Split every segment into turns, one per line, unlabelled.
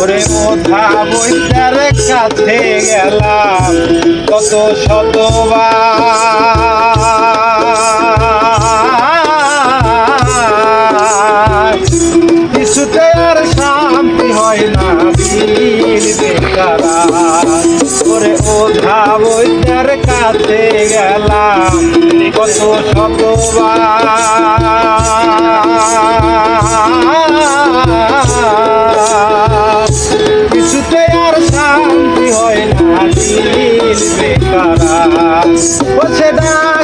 ওরে মোধা বৈদ্যার কাছে গেলাম কত শতবার। কিছুতে আর শান্তি হয় না বীর বেকারা। ওরে ওধা বৈদ্যার কাছে গেলাম কত শতবার। দিন বেকারা ও সেদা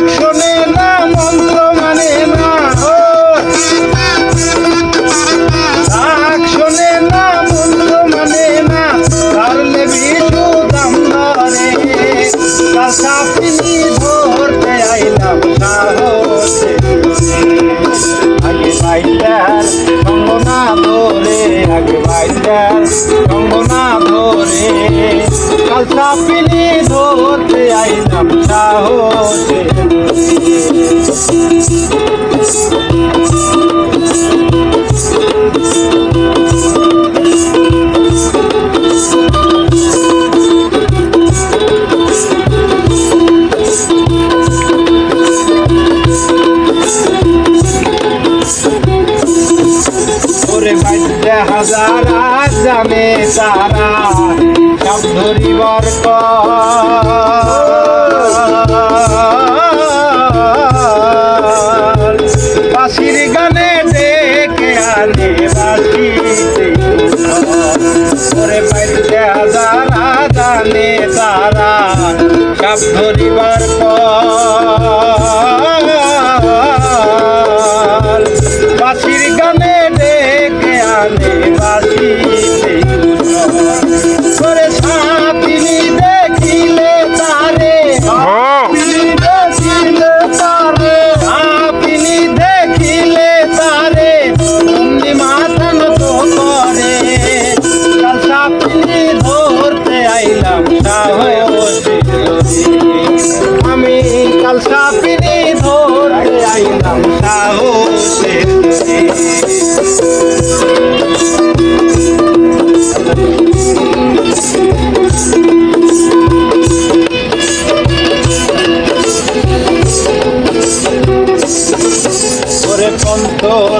হতে আইলাম সাহসে হাজার জানে তারা। ধরিবার বাসির গানে ডেকে আনে বাসি করে পাইতে হাজার হাজানে তারা সব ধরিবার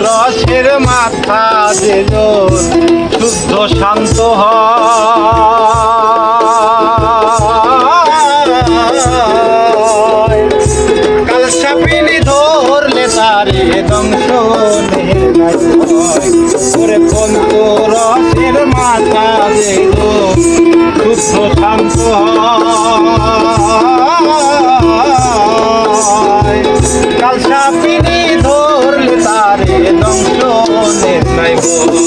রসের মাথা দিল শুদ্ধ শান্ত হয়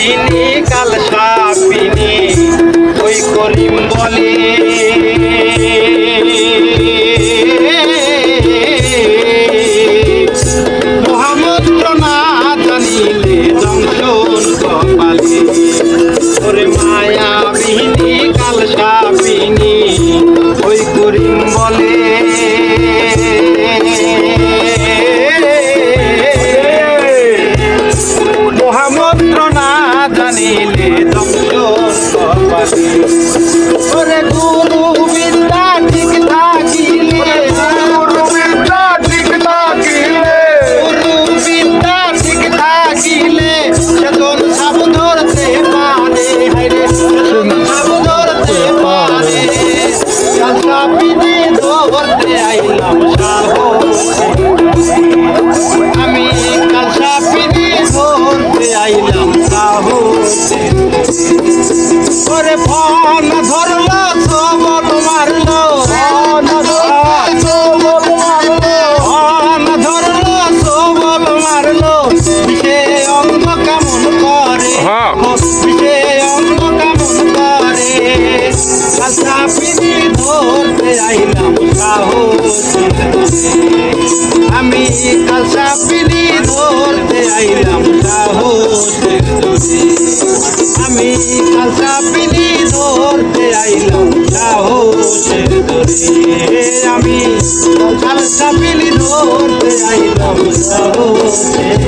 তিনি কাল সাপিনি, ওই করিম বলে। মহামুদ্র না জানিলে দংশন কপালে। মায়া বিহিনী, কাল সাপিনি, ওই করিম বলে। মসজিদে অন্ধকার করে কাঁচা পিনি ধরতে আমি কাঁচা পিনি ধর সাহসের জোরে আমি কালসা পিলি ধরতে আইলাম সাহসের জোরে আমি কালসা পিলি ধরতে আইলাম সাহসের